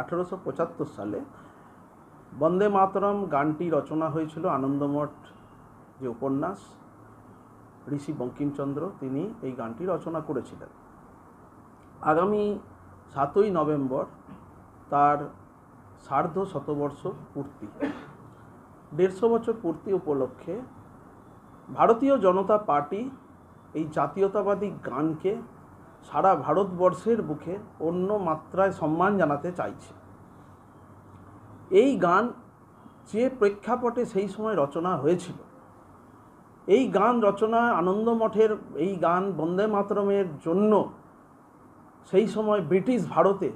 আঠেরোশো পঁচাত্তর সালে বন্দে মাতরম গানটি রচনা হয়েছিল আনন্দমঠ যে উপন্যাস, ঋষি বঙ্কিমচন্দ্র, তিনি এই গানটি রচনা করেছিলেন। আগামী সাতই নভেম্বর তার সার্ধ শতবর্ষ পূর্তি। দেড়শো বছর পূর্তি উপলক্ষে ভারতীয় জনতা পার্টি এই জাতীয়তাবাদী গানকে সারা ভারতবর্ষের বুকে অন্য মাত্রায় সম্মান জানাতে চাইছে। এই গান যে প্রেক্ষাপটে সেই সময় রচনা হয়েছিল, এই গান রচনা আনন্দমঠের, এই গান বন্দে মাতরমের জন্য সেই সময় ব্রিটিশ ভারতে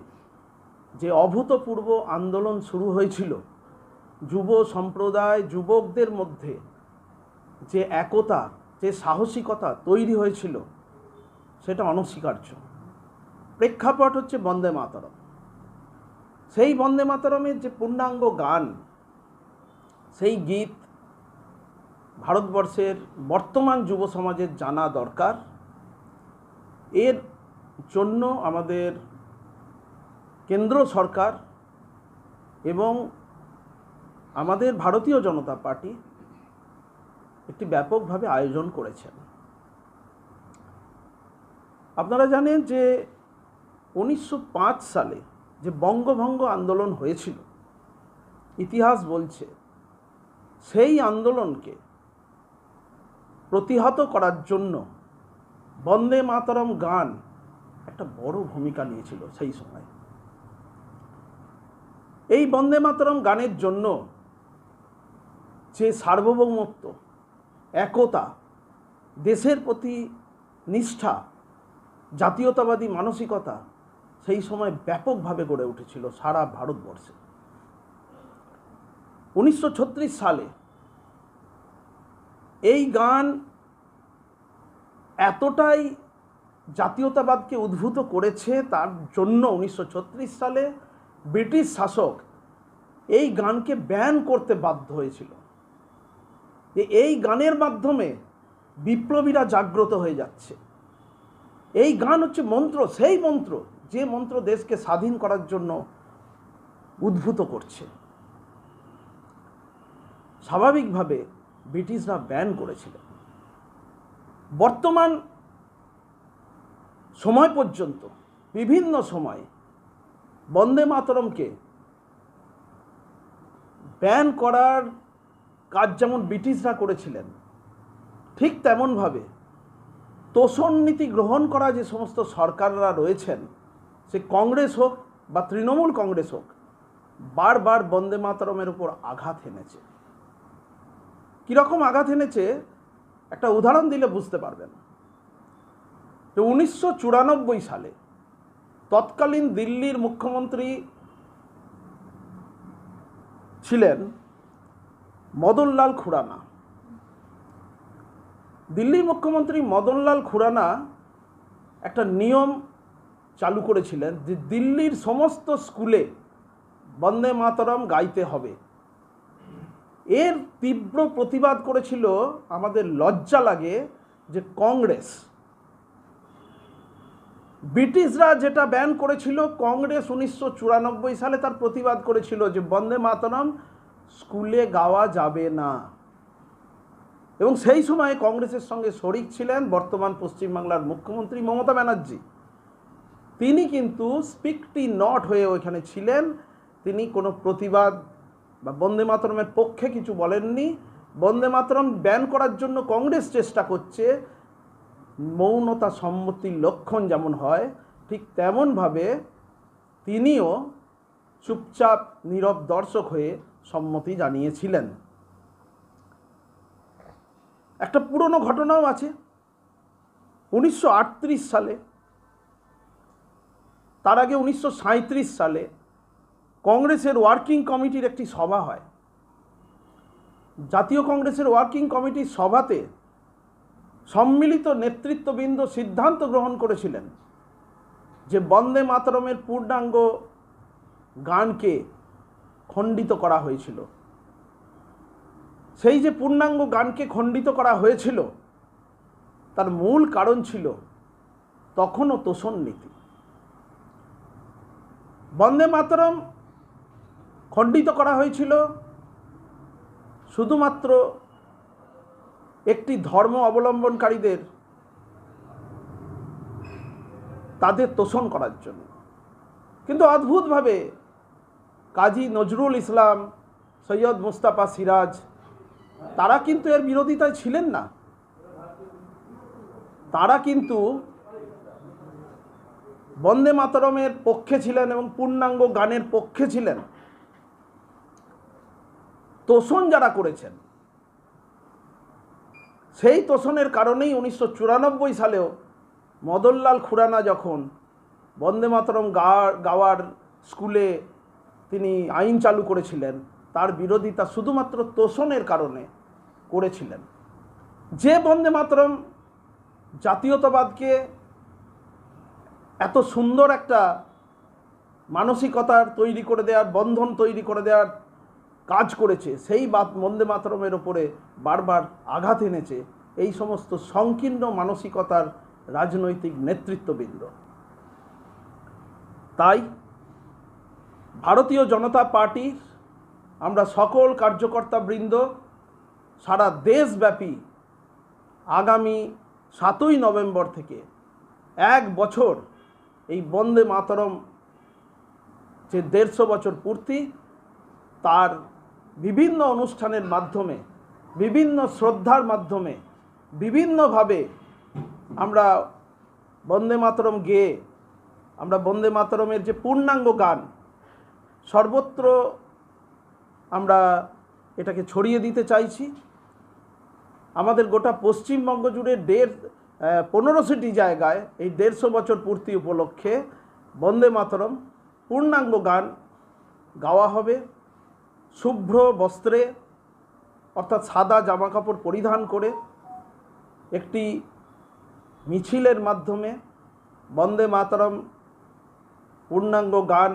যে অভূতপূর্ব আন্দোলন শুরু হয়েছিল, যুব সম্প্রদায়, যুবকদের মধ্যে যে একতা, যে সাহসিকতা তৈরি হয়েছিল সেটা অনস্বীকার্য। প্রেক্ষাপট হচ্ছে বন্দে মাতরম। সেই বন্দে মাতরমের যে পূর্ণাঙ্গ গান, সেই গীত ভারতবর্ষের বর্তমান যুব সমাজের জানা দরকার। এর জন্য আমাদের কেন্দ্র সরকার এবং আমাদের ভারতীয় জনতা পার্টি একটি ব্যাপকভাবে আয়োজন করেছেন। আপনারা জানেন যে উনিশশো পাঁচ সালে যে বঙ্গভঙ্গ আন্দোলন হয়েছিল, ইতিহাস বলছে সেই আন্দোলনকে প্রতিহত করার জন্য বন্দে মাতরম গান একটা বড় ভূমিকা নিয়েছিল সেই সময়। এই বন্দে মাতরম গানের জন্য যে সার্বভৌমত্ব, একতা, দেশের প্রতি নিষ্ঠা জাতীয়তাবাদী মানসিকতা সেই সময় ব্যাপকভাবে গড়ে উঠেছিল সারা ভারতবর্ষে। উনিশশো ছত্রিশ সালে এই গান এতটাই জাতীয়তাবাদকে উদ্ভূত করেছে তার জন্য উনিশশো ছত্রিশ সালে ব্রিটিশ শাসক এই গানকে ব্যান করতে বাধ্য হয়েছিল। এই গানের মাধ্যমে বিপ্লবীরা জাগ্রত হয়ে যাচ্ছে। এই গান হচ্ছে মন্ত্র, সেই মন্ত্র যে মন্ত্র দেশকে স্বাধীন করার জন্য উদ্ভূত করছে। স্বাভাবিকভাবে ব্রিটিশরা ব্যান করেছিলেন বর্তমান সময় পর্যন্ত, বিভিন্ন সময় বন্দে মাতরমকে ব্যান করার কাজ যেমন ব্রিটিশরা করেছিলেন, ঠিক তেমনভাবে তোষণ নীতি গ্রহণ করা যে সমস্ত সরকাররা রয়েছেন, সে কংগ্রেস হোক বা তৃণমূল কংগ্রেস হোক, বারবার বন্দে মাতরমের উপর আঘাত এনেছে। কীরকম আঘাত এনেছে, একটা উদাহরণ দিলে বুঝতে পারবেন। তো উনিশশো চুরানব্বই সালে তৎকালীন দিল্লির মুখ্যমন্ত্রী ছিলেন মদনলাল খুরানা। দিল্লির মুখ্যমন্ত্রী মদনলাল খুরানা একটা নিয়ম চালু করেছিলেন যে দিল্লির সমস্ত স্কুলে বন্দে মাতরম গাইতে হবে। এর তীব্র প্রতিবাদ করেছিল আমাদের লজ্জা লাগে যে কংগ্রেস। ব্রিটিশরা যেটা ব্যান করেছিল, কংগ্রেস উনিশশো চুরানব্বই সালে তার প্রতিবাদ করেছিল যে বন্দে মাতরম স্কুলে গাওয়া যাবে না। এবং সেই সময় কংগ্রেসের সঙ্গে শরিক ছিলেন বর্তমান পশ্চিমবাংলার মুখ্যমন্ত্রী মমতা ব্যানার্জি। তিনি কিন্তু স্পিকটি নট হয়ে ওইখানে ছিলেন। তিনি কোনো প্রতিবাদ বা বন্দে মাতরমের পক্ষে কিছু বলেননি। বন্দে মাতরম ব্যান করার জন্য কংগ্রেস চেষ্টা করছে। মৌনতা সম্মতির লক্ষণ যেমন হয়, ঠিক তেমনভাবে তিনিও চুপচাপ, নীরব দর্শক হয়ে সম্মতি জানিয়েছিলেন। একটা পুরনো ঘটনাও আছে। উনিশশো আটত্রিশ সালে, তার আগে উনিশশো সাঁইত্রিশ সালে কংগ্রেসের ওয়ার্কিং কমিটির একটি সভা হয়। জাতীয় কংগ্রেসের ওয়ার্কিং কমিটির সভাতে সম্মিলিত নেতৃত্ববৃন্দ সিদ্ধান্ত গ্রহণ করেছিলেন যে বন্দে মাতরমের পূর্ণাঙ্গ গানকে খণ্ডিত করা হয়েছিল। সেই যে পূর্ণাঙ্গ গানকে খণ্ডিত করা হয়েছিল, তার মূল কারণ ছিল তখনও তোষণ নীতি। বন্দে মাতরম খণ্ডিত করা হয়েছিল শুধুমাত্র একটি ধর্ম অবলম্বনকারীদের তাদের তোষণ করার জন্য। কিন্তু অদ্ভুতভাবে কাজী নজরুল ইসলাম সৈয়দ মুস্তাফা সিরাজ তারা কিন্তু এর বিরোধিতায় ছিলেন না। তারা কিন্তু বন্দে মাতরমের পক্ষে ছিলেন এবং পূর্ণাঙ্গ গানের পক্ষে ছিলেন। তোষণ যারা করেছেন, সেই তোষণের কারণেই উনিশশো চুরানব্বই সালেও মদনলাল খুরানা যখন বন্দে মাতরম গাওয়ার গাওয়ার স্কুলে তিনি আইন চালু করেছিলেন তার বিরোধিতা শুধুমাত্র তোষণের কারণে করেছিলেন। যে বন্দে মাতরম জাতীয়তাবাদকে এত সুন্দর একটা মানসিকতার তৈরি করে দেওয়ার, বন্ধন তৈরি করে দেওয়ার কাজ করেছে, সেই বাদ বন্দে মাতরমের ওপরে বারবার আঘাত এনেছে এই সমস্ত সংকীর্ণ মানসিকতার রাজনৈতিক নেতৃত্ববৃন্দ। তাই ভারতীয় জনতা পার্টির আমরা সকল কার্যকর্তাবৃন্দ সারা দেশব্যাপী আগামী সাতই নভেম্বর থেকে এক বছর এই বন্দে মাতরম যে দেড়শো বছর পূর্তি, তার বিভিন্ন অনুষ্ঠানের মাধ্যমে, বিভিন্ন শ্রদ্ধার মাধ্যমে, বিভিন্নভাবে আমরা বন্দে মাতরম গেয়ে, আমরা বন্দে মাতরমের যে পূর্ণাঙ্গ গান, সর্বত্র আমরা এটাকে ছড়িয়ে দিতে চাইছি। আমাদের গোটা পশ্চিমবঙ্গ জুড়ে দেড় পনেরোশোটি জায়গায় এই দেড়শো বছর পূর্তি উপলক্ষে বন্দে মাতরম, পূর্ণাঙ্গ গান গাওয়া হবে। শুভ্র বস্ত্রে, অর্থাৎ সাদা জামাকাপড় পরিধান করে একটি মিছিলের মাধ্যমে বন্দে মাতরম, পূর্ণাঙ্গ গান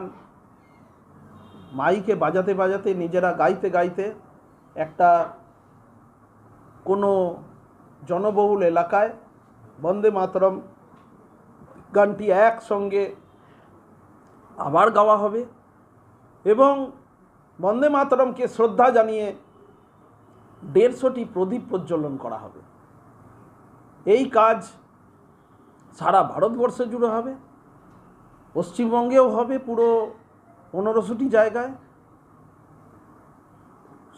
মাইকে বাজাতে বাজাতে নিজেরা গাইতে গাইতে একটা কোনো জনবহুল এলাকায় বন্দে মাতরম গানটি একসঙ্গে আবার গাওয়া হবে এবং বন্দে মাতরমকে শ্রদ্ধা জানিয়ে দেড়শোটি প্রদীপ প্রজ্বলন করা হবে। এই কাজ সারা ভারতবর্ষে জুড়ে হবে, পশ্চিমবঙ্গেও হবে, পুরো পনেরোশোটি জায়গায়।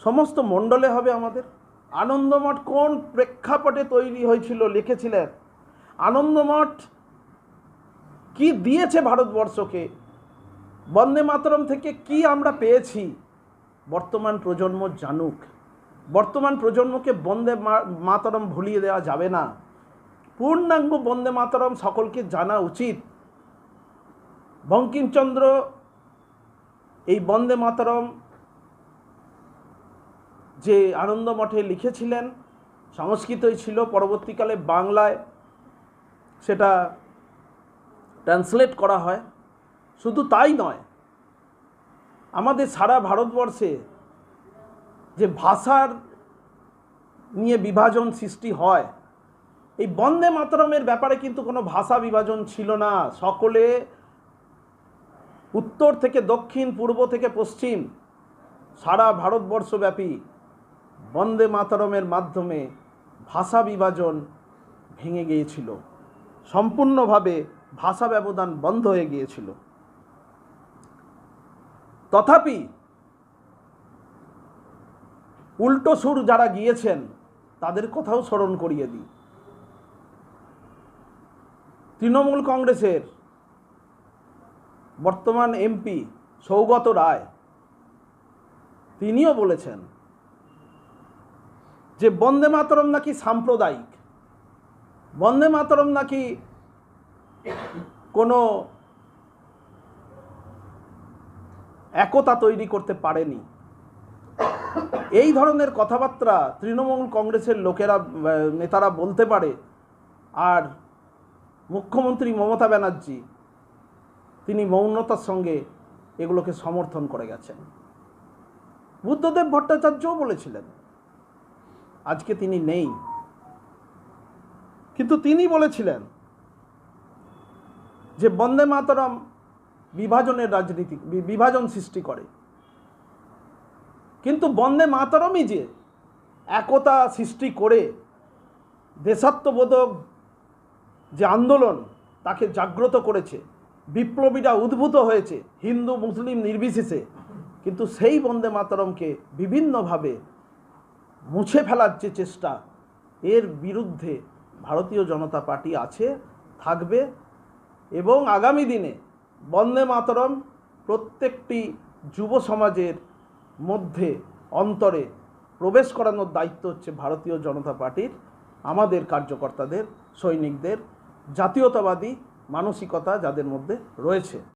সমস্ত মণ্ডলে হবে আমাদের। আনন্দমঠ কোন প্রেক্ষাপটে তৈরি হয়েছিল লিখেছিলেন? আনন্দমঠ কি দিয়েছে ভারতবর্ষকে? বন্দে মাতরম থেকে কি আমরা পেয়েছি? বর্তমান প্রজন্ম জানুক। বর্তমান প্রজন্মকে বন্দে মাতরম ভুলিয়ে দেওয়া যাবে না। পূর্ণাঙ্গ বন্দে মাতরম সকলকে জানা উচিত। বঙ্কিমচন্দ্র এই বন্দে মাতরম যে আনন্দ মঠে লিখেছিলেন, সংস্কৃতই ছিল পরবর্তীকালে বাংলায়, সেটা ট্রান্সলেট করা হয়। শুধু তাই নয়, আমাদের সারা ভারতবর্ষে যে ভাষার নিয়ে বিভাজন সৃষ্টি হয়, এই বন্দে মাতরমের ব্যাপারে কিন্তু কোনো ভাষা বিভাজন ছিল না। সকলে উত্তর থেকে দক্ষিণ, পূর্ব থেকে পশ্চিম, সারা ভারতবর্ষব্যাপী বন্দে মাতরমের মাধ্যমে ভাষা বিভাজন ভেঙে গিয়েছিল। সম্পূর্ণভাবে ভাষা ব্যবধান বন্ধ হয়ে গিয়েছিল। তথাপি উল্টো সুর যারা গিয়েছেন, তাদের কথাও স্মরণ করিয়ে দিই। তৃণমূল কংগ্রেসের বর্তমান এমপি সৌগত রায়, তিনিও বলেছেন যে বন্দে মাতরম নাকি সাম্প্রদায়িক, বন্দে মাতরম নাকি কোনো একতা তৈরি করতে পারেনি। এই ধরনের কথাবার্তা তৃণমূল কংগ্রেসের লোকেরা, নেতারা বলতে পারে। আর মুখ্যমন্ত্রী মমতা ব্যানার্জি তিনি মৌনতার সঙ্গে এগুলোকে সমর্থন করে গেছেন। বুদ্ধদেব ভট্টাচার্যও বলেছিলেন, আজকে তিনি নেই। কিন্তু তিনি বলেছিলেন যে বন্দে মাতরম বিভাজনের রাজনীতি বিভাজন সৃষ্টি করে। কিন্তু বন্দে মাতরমই যে একতা সৃষ্টি করে, দেশাত্মবোধক যে আন্দোলন তাকে জাগ্রত করেছে বিপ্লবীরা উদ্ভূত হয়েছে হিন্দু মুসলিম নির্বিশেষে। কিন্তু সেই বন্দে মাতরমকে বিভিন্নভাবে মুছে ফেলার যে চেষ্টা, এর বিরুদ্ধে ভারতীয় জনতা পার্টি আছে, থাকবে এবং আগামী দিনে বন্দে মাতরম প্রত্যেকটি যুব সমাজের মধ্যে অন্তরে প্রবেশ করানোর দায়িত্ব হচ্ছে ভারতীয় জনতা পার্টির, আমাদের কার্যকর্তাদের, সৈনিকদের, জাতীয়তাবাদী মানসিকতা যাদের মধ্যে রয়েছে।